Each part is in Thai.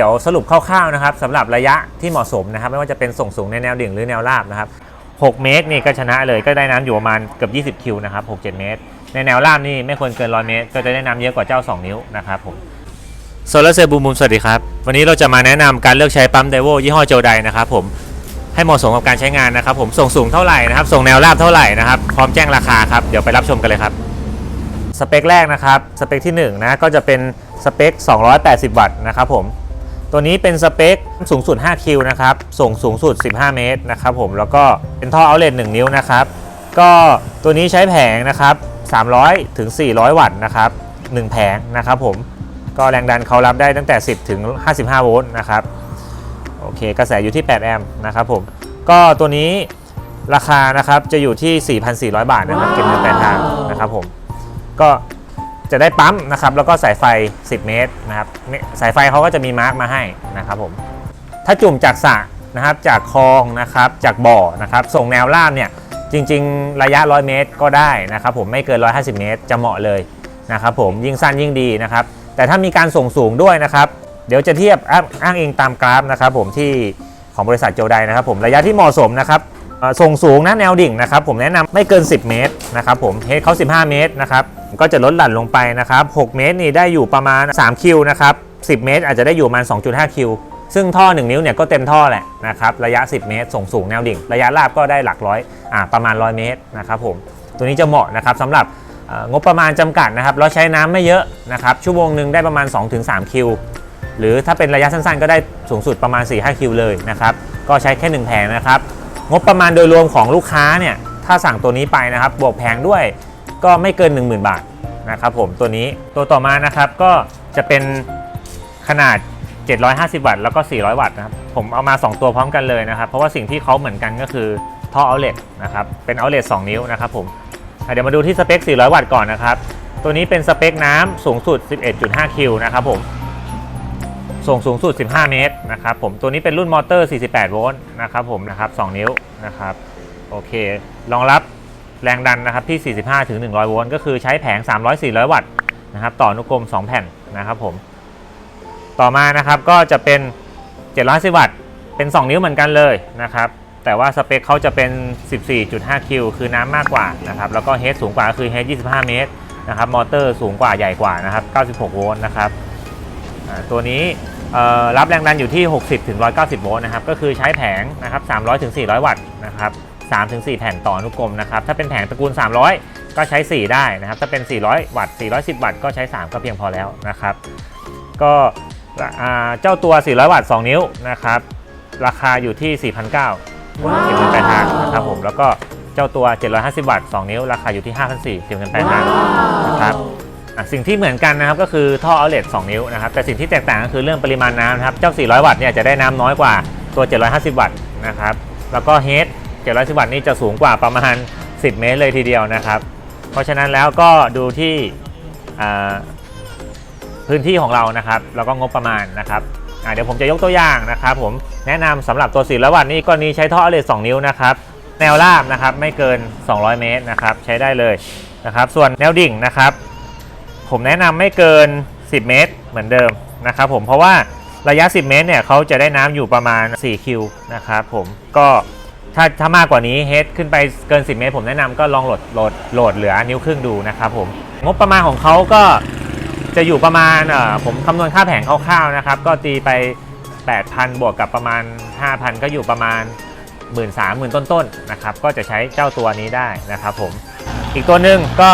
เดี๋ยวสรุปคร่าวๆนะครับสำหรับระยะที่เหมาะสมนะครับ ไม่ว่าจะเป็นส่งสูงในแนวดิ่งหรือแนวราบนะครับ 6 เมตรนี่ก็ชนะเลยก็ได้น้ำอยู่ประมาณเกือบ20 คิวนะครับ 6-7 เมตร ในแนวราบนี่ไม่ควรเกิน 100 เมตร ก็จะได้น้ำเยอะกว่าเจ้า 2 นิ้วนะครับผมโซลาร์เซลล์บูมบูมสวัสดีครับ วันนี้เราจะมาแนะนำการเลือกใช้ปั๊มไดโวยี่ห้อโจไดนะครับผมให้เหมาะสมกับการใช้งานนะครับ ผมส่งสูงเท่าไหร่นะครับ ส่งแนวราบเท่าไหร่นะครับพร้อมแจ้งราคาครับเดี๋ยวไปรับชมกันเลยครับสเปคแรกนะครับสเปคที่1นะก็จะเป็นสเปค 280 วัตต์นะครับผม ตัวนี้เป็นสเปคสูงสุด 5 คิวนะครับ ส่งสูงสุด 15 เมตรนะครับผม แล้วก็เป็นท่อเอาเลต1นิ้วนะครับ ก็ตัวนี้ใช้แผงนะครับ 300 ถึง 400 วัตต์นะครับ 1 แผงนะครับผม ก็แรงดันเขารับได้ตั้งแต่ 10 ถึง 55 โวลต์นะครับ โอเค กระแสอยู่ที่ 8 แอมป์นะครับผม ก็ตัวนี้ราคานะครับจะอยู่ที่ 4,400 บาทนะครับ เก็บเงินปลายทางนะครับผม ก็ จะได้ปั๊มนะครับแล้วก็สายไฟ 10 เมตรนะครับสายไฟเขาก็จะมีมาร์กมาให้นะครับผมถ้าจุ่มจากสระนะครับจากคลองนะครับจากบ่อนะครับส่งแนวล่างเนี่ยจริง ๆ ระยะ 100 เมตรก็ได้นะครับผมไม่เกิน 150 เมตรจะเหมาะเลยนะครับผมยิ่งสั้นยิ่งดีนะครับแต่ถ้ามีการส่งสูงด้วยนะครับเดี๋ยวจะเทียบอ้างอิงตามกราฟนะครับผมที่ของบริษัทโจไดนะครับผมระยะที่เหมาะสมนะครับ ส่งสูงนะแนวดิ่งนะครับผมแนะนำไม่เกิน 10 เมตรนะครับผมเฮดเขา 15 เมตรนะครับก็จะลดหลั่นลงไปนะครับ 6 เมตรนี่ได้อยู่ประมาณ 3 คิวนะครับ 10 เมตร อาจจะได้อยู่ประมาณ 2.5 คิว ซึ่งท่อ 1 นิ้วเนี่ยก็เต็มท่อแหละนะครับระยะ 10 เมตร ส่งสูงแนวดิ่ง ระยะราบก็ได้หลักร้อยอ่าประมาณ 100 เมตรนะครับผมตัวนี้จะเหมาะนะครับสำหรับงบประมาณจำกัดนะครับเราใช้น้ำไม่เยอะนะครับชั่วโมงหนึ่งได้ประมาณ 2-3 คิว หรือถ้าเป็นระยะสั้นๆ ก็ได้สูงสุดประมาณ 4-5 คิวเลยนะครับก็ใช้แค่ 1 แผงนะครับ งบประมาณโดยรวมของลูกค้าเนี่ยถ้าสั่งตัวนี้ไปนะครับบวกแผงด้วยก็ไม่เกิน 10,000 บาทนะครับผมตัวนี้ตัวต่อมานะครับก็จะเป็นขนาด 750 วัตต์แล้วก็ 400 วัตต์นะครับผมเอามา 2 ตัวพร้อมกันเลยนะครับ เพราะว่าสิ่งที่เขาเหมือนกันก็คือท่อเอาเลตนะครับเป็นเอาเลต2นิ้วนะครับผมเดี๋ยวมาดูที่สเปค 400 วัตต์ก่อนนะครับ ตัวนี้เป็นสเปคน้ำสูงสุด 11.5 คิวนะครับผม ส่งสูงสุด 15 เมตรนะครับผมตัวนี้เป็นรุ่นมอเตอร์ 48 โวลต์นะครับผมนะครับ2นิ้วนะครับโอเครองรับแรงดันนะครับที่ 45 ถึง 100 โวลต์ก็คือใช้แผง 300 400 วัตต์นะครับต่อนุกรม 2 แผ่นนะครับผมต่อมานะครับก็จะเป็น 710 วัตต์ เป็น 2 นิ้วเหมือนกันเลยนะครับแต่ว่าสเปคเขาจะเป็น 14.5 คิว คือน้ำมากกว่านะครับแล้วก็เฮดสูงกว่าก็คือเฮด25 เมตรนะครับมอเตอร์สูงกว่าใหญ่กว่านะครับ 96 โวลต์นะครับ ตัวนี้เอ่อรับแรงดันอยู่ที่ 60ถึง190โวลต์นะครับก็คือใช้แผงนะครับ300ถึง400วัตต์นะครับ3ถึง4แผ่นต่ออนุกรมนะครับถ้าเป็นแผงตระกูล 300 ก็ใช้ 4 ได้นะครับถ้าเป็น 400 วัตต์ 410 วัตต์ก็ใช้ 3 ก็เพียงพอแล้วนะครับก็อ่าเจ้าตัว 400 วัตต์ 2 นิ้วนะครับราคาอยู่ที่ 4,900เก็บเงินปลายทางนะครับผมแล้วก็เจ้าตัว 750 วัตต์ 2 นิ้ว ราคาอยู่ที่ 5,400เก็บเงินปลายทางนะครับอะ สิ่งที่เหมือนกันนะครับก็คือท่อเอาเลต2นิ้วนะครับแต่สิ่งที่แตกต่างก็คือเรื่องปริมาณน้ำนะครับเจ้า 400 วัตต์เนี่ยจะได้น้ำน้อยกว่าตัว 750 วัตต์นะครับแล้วก็เฮด710 วัตต์นี่จะสูงกว่าประมาณ 10 เมตรเลยทีเดียวนะครับ เพราะฉะนั้นแล้วก็ดูที่พื้นที่ของเรานะครับแล้วก็งบประมาณนะครับเดี๋ยวผมจะยกตัวอย่างนะครับ ผมแนะนำสำหรับตัว400วัตต์นี่กรณีใช้ท่อเอาเลต2นิ้วนะครับแนวราบนะครับไม่เกิน 200 เมตรนะครับใช้ได้เลยนะครับส่วนแนวดิ่งนะครับ ผมแนะนำไม่เกิน 10 เมตร เหมือนเดิมนะครับผมเพราะว่าระยะ 10 เมตรเนี่ยเขาจะได้น้ำอยู่ประมาณ 4 คิวนะครับผมก็ถ้าถ้ามากกว่านี้เฮดขึ้นไปเกิน 10 เมตร ผมแนะนำก็ลองโหลดโหลดโหลดเหลือนิ้วครึ่งดูนะครับผมงบประมาณของเขาก็จะอยู่ประมาณเอ่อผมคำนวณค่าแผงคร่าวๆนะครับก็ตีไป 8,000 บวกกับประมาณ 5,000 ก็อยู่ประมาณ 1 3 0 0 0 0ต้นๆนะครับก็จะใช้เจ้าตัวนี้ได้นะครับผมอีกตัวหนึ่งก็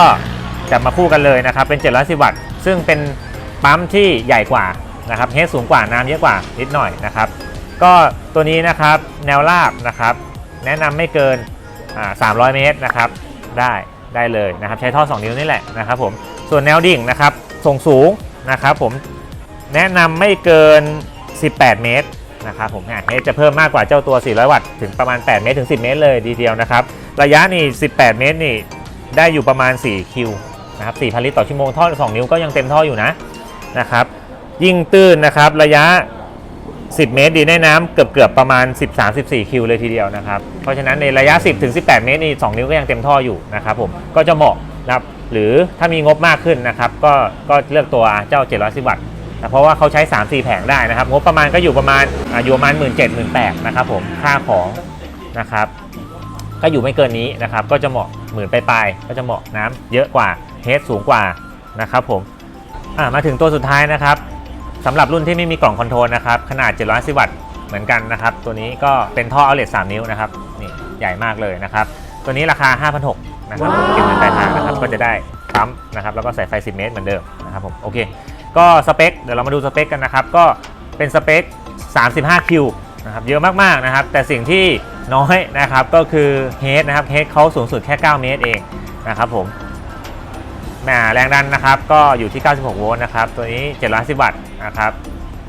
จับมาคู่กันเลยนะครับเป็น 710 วัตต์ ซึ่งเป็นปั๊มที่ใหญ่กว่านะครับเฮดสูงกว่าน้ำเยอะกว่านิดหน่อยนะครับ ก็ตัวนี้นะครับแนวราบนะครับ แนะนำไม่เกินอ่า300 เมตรนะครับ ได้ได้เลยนะครับ ใช้ท่อ 2 นิ้วนี่แหละนะครับผมส่วนแนวดิ่งนะครับส่งสูงนะครับผมแนะนำไม่เกิน 18 เมตรนะครับผมอะเฮดจะเพิ่มมากกว่าเจ้าตัว 400 วัตต์ถึงประมาณ 8 เมตรถึง 10 เมตรเลยดีเดียวนะครับ ระยะนี่ 18 เมตรนี่ได้อยู่ประมาณ 4 คิว นะครับ 4,000 ลิตรต่อชั่วโมงท่อ 2 นิ้วก็ยังเต็มท่ออยู่นะนะครับ ยิ่งตื้นนะครับระยะ 10 เมตรดีได้น้ำเกือบเกือบประมาณ 13-14 คิวเลยทีเดียวนะครับ เพราะฉะนั้นในระยะ 10ถึง18 เมตรนี่2นิ้วก็ยังเต็มท่ออยู่นะครับผมก็จะเหมาะนะครับหรือถ้ามีงบมากขึ้นนะครับ ก็ก็เลือกตัวเจ้า 710 วัตต์แต่เพราะว่าเขาใช้ 3 4 แผงได้นะครับ งบประมาณก็อยู่ประมาณออยู่ประมาณ 1 7 0 0 0 0 8นะครับผมค่าของนะครับก็อยู่ไม่เกินนี้นะครับ ก็จะเหมาะหมื่นปลายๆก็จะเหมาะน้ำเยอะกว่า เฮดสูงกว่านะครับผมอ่ามาถึงตัวสุดท้ายนะครับสำหรับรุ่นที่ไม่มีกล่องคอนโทรลนะครับขนาด 710 วัตต์เหมือนกันนะครับ ตัวนี้ก็เป็นท่อเอาเล t 3นิ้วนะครับนี่ใหญ่มากเลยนะครับ ตัวนี้ราคา 5,600นะครับผมเก็บเงินปลายทางนะครับก็จะได้ปั๊มนะครับแล้วก็ใส่ไฟ 10 เมตรเหมือนเดิมนะครับผมโอเค ก็สเปคเดี๋ยวเรามาดูสเปคกันนะครับ ก็เป็นสเปค 35คิวนะครับเยอะมากๆนะครับ แต่สิ่งที่น้อยนะครับก็คือเฮดนะครับเฮดเขาสูงสุดแค่ 9 เมตรเองนะครับผม แรงดันนะครับก็อยู่ที่ 96 โวลต์นะครับตัวนี้710วัตต์นะครับ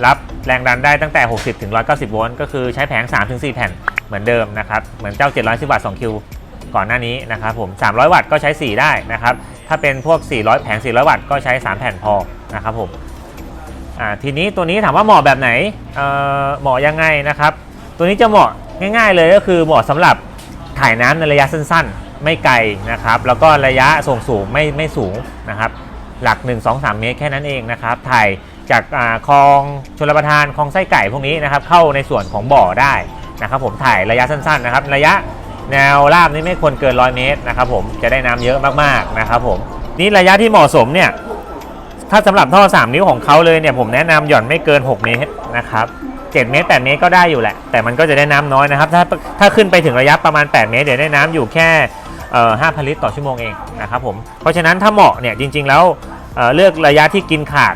รับแรงดันได้ตั้งแต่ 60 ถึง 190 โวลต์ก็คือใช้แผง3ถึง4แผ่นเหมือนเดิมนะครับเหมือนเจ้า 710 วัตต์ 2 คิวก่อนหน้านี้นะครับผม 300 วัตต์ก็ใช้ 4 ได้นะครับถ้าเป็นพวก 400 แผง 400 วัตต์ก็ใช้ 3 แผ่นพอนะครับผมทีนี้ตัวนี้ถามว่าเหมาะแบบไหนเเหมาะยังไงนะครับ ตัวนี้จะเหมาะง่าย ๆ เลยก็คือเหมาะสำหรับถ่ายน้ำในระยะสั้นๆ ไม่ไกลนะครับ แล้วก็ระยะส่งสูงไม่ไม่สูงนะครับ หลัก 1 2 3 เมตรแค่นั้นเองนะครับ ถ่ายจากอาคลองชลประทานคลองไส้ไก่พวกนี้นะครับ เข้าในส่วนของบ่อได้นะครับ ผมถ่ายระยะสั้นๆนะครับ ระยะแนวราบนี่ไม่ควรเกิน100เมตรนะครับ ผมจะได้น้ำเยอะมากๆนะครับ ผมนี่ระยะที่เหมาะสมเนี่ยถ้าสำหรับท่อ 3 นิ้วของเขาเลยเนี่ยผมแนะนำหย่อนไม่เกิน 6 เมตรนะครับ7เมตร8เมตรก็ได้อยู่แหละ แต่มันก็จะได้น้ำน้อยนะครับ ถ้าถ้าขึ้นไปถึงระยะประมาณ 8 เมตรเดี๋ยวได้น้ำอยู่แค่ 5,000 ลิตรต่อชั่วโมงเองนะครับผมเพราะฉะนั้นถ้าเหมาะเนี่ยจริงๆแล้วเเลือกระยะที่กินขาด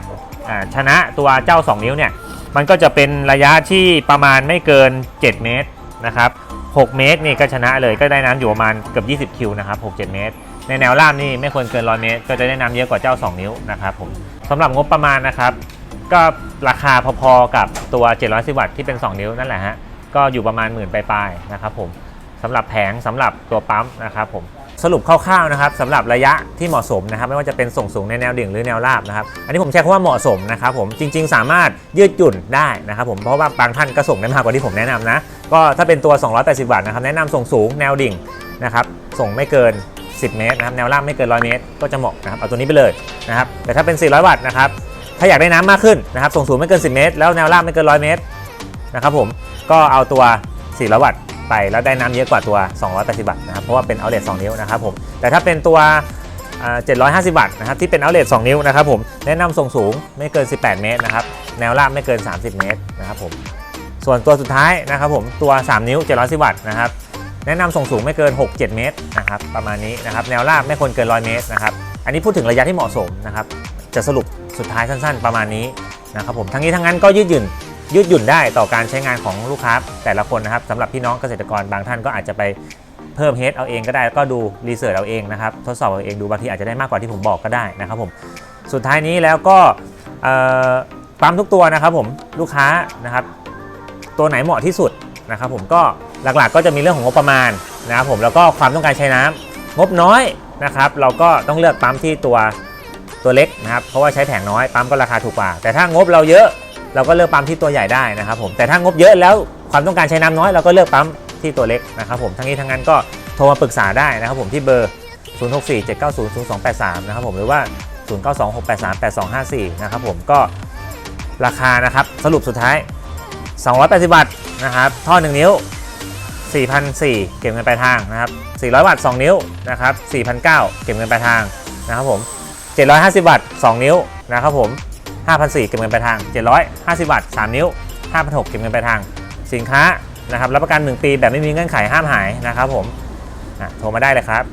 ชนะตัวเจ้า 2 นิ้วเนี่ยมันก็จะเป็นระยะที่ประมาณไม่เกิน 7 เมตรนะครับ6เมตรนี่ก็ชนะเลยก็ได้น้ำอยู่ประมาณเกือบ20คิวนะครับ6-7 เมตร ในแนวราบนี่ไม่ควรเกิน 100 เมตร ก็จะได้น้ำเยอะกว่าเจ้า 2 นิ้วนะครับผมสำหรับงบประมาณนะครับก็ราคาพอๆกับตัว 710 วัตต์ที่เป็น 2 นิ้วนั่นแหละฮะก็อยู่ประมาณหมื่นปลายๆนะครับผม สำหรับแผงสำหรับตัวปั๊มนะครับผมสรุปคร่าวๆนะครับสำหรับระยะที่เหมาะสมนะครับ ไม่ว่าจะเป็นส่งสูงในแนวดิ่งหรือแนวราบนะครับ อันนี้ผมใช้คำว่าเหมาะสมนะครับผมจริง ๆ สามารถยืดหยุ่นได้นะครับผมเพราะว่าบางท่านก็ส่งได้มากกว่าที่ผมแนะนำนะ ก็ถ้าเป็นตัว 280 วัตต์นะครับแนะนำส่งสูงแนวดิ่งนะครับส่งไม่เกิน 10 เมตรนะครับแนวราบไม่เกิน 100 เมตร ก็จะเหมาะนะครับเอาตัวนี้ไปเลยนะครับแต่ถ้าเป็น 400 วัตต์นะครับถ้าอยากได้น้ำมากขึ้นนะครับส่งสูงไม่เกิน 10 เมตร แล้วแนวราบไม่เกิน 100 เมตรนะครับผมก็เอาตัว 400 วัตต์ ไปแล้วได้น้ำเยอะกว่าตัว 280วัตต์นะครับเพราะว่าเป็นเอาเล t 2นิ้วนะครับผมแต่ถ้าเป็นตัว 750วัตต์นะครับที่เป็นเอาเล t 2นิ้วนะครับผมแนะนำส่งสูงไม่เกิน 18 เมตรนะครับแนวราบไม่เกิน 30 เมตรนะครับผมส่วนตัวสุดท้ายนะครับผมตัว 3 นิ้ว 710 วัตต์นะครับแนะนำส่งสูงไม่เกิน 6-7 เมตรนะครับประมาณนี้นะครับแนวราบไม่ควรเกิน 100 เมตรนะครับอันนี้พูดถึงระยะที่เหมาะสมนะครับจะสรุปสุดท้ายสั้น ๆ ประมาณนี้นะครับผมทั้งนี้ทั้งนั้นก็ยืดหยุ่น ยืดหยุ่นได้ต่อการใช้งานของลูกค้าแต่ละคนนะครับสำหรับพี่น้องเกษตรกรบางท่านก็อาจจะไปเพิ่มเฮดเอาเองก็ได้แล้วก็ดูรีเสิร์ชเอาเองนะครับทดสอบเอาเองดูบางทีอาจจะได้มากกว่าที่ผมบอกก็ได้นะครับผมสุดท้ายนี้แล้วก็ปั๊มทุกตัวนะครับผมลูกค้านะครับ ตัวไหนเหมาะที่สุดนะครับผมก็หลักๆก็จะมีเรื่องของงบประมาณนะครับผมแล้วก็ความต้องการใช้น้ำงบน้อยนะครับ เราก็ต้องเลือกปั๊มที่ตัวตัวเล็กนะครับ เพราะว่าใช้แผงน้อยปั๊มก็ราคาถูกกว่า แต่ถ้างบเราเยอะ เราก็เลือกปั๊มที่ตัวใหญ่ได้นะครับผมแต่ถ้างบเยอะแล้วความต้องการใช้น้ำน้อยเราก็เลือกปั๊มที่ตัวเล็กนะครับผมทั้งนี้ทั้งนั้นก็โทรมาปรึกษาได้นะครับผมที่เบอร์ 0647900283 นะครับผมหรือว่า 0926838254 นะครับผมก็ราคานะครับสรุปสุดท้าย 280 วัตต์นะครับท่อ 1 นิ้ว4,400เก็บเงินปลายทางนะครับ 400 วัตต์ 2 นิ้วนะครับ4,900เก็บเงินปลายทางนะครับผม 750 วัตต์ 2 นิ้วนะครับผม 5,400เก็บเงินปลายทาง 750วัตต์3นิ้ว 5,600เก็บเงินปลายทาง สินค้านะครับรับประกัน 1 ปีแบบไม่มีเงื่อนไขห้ามหายนะครับผมโทรมาได้เลยครับ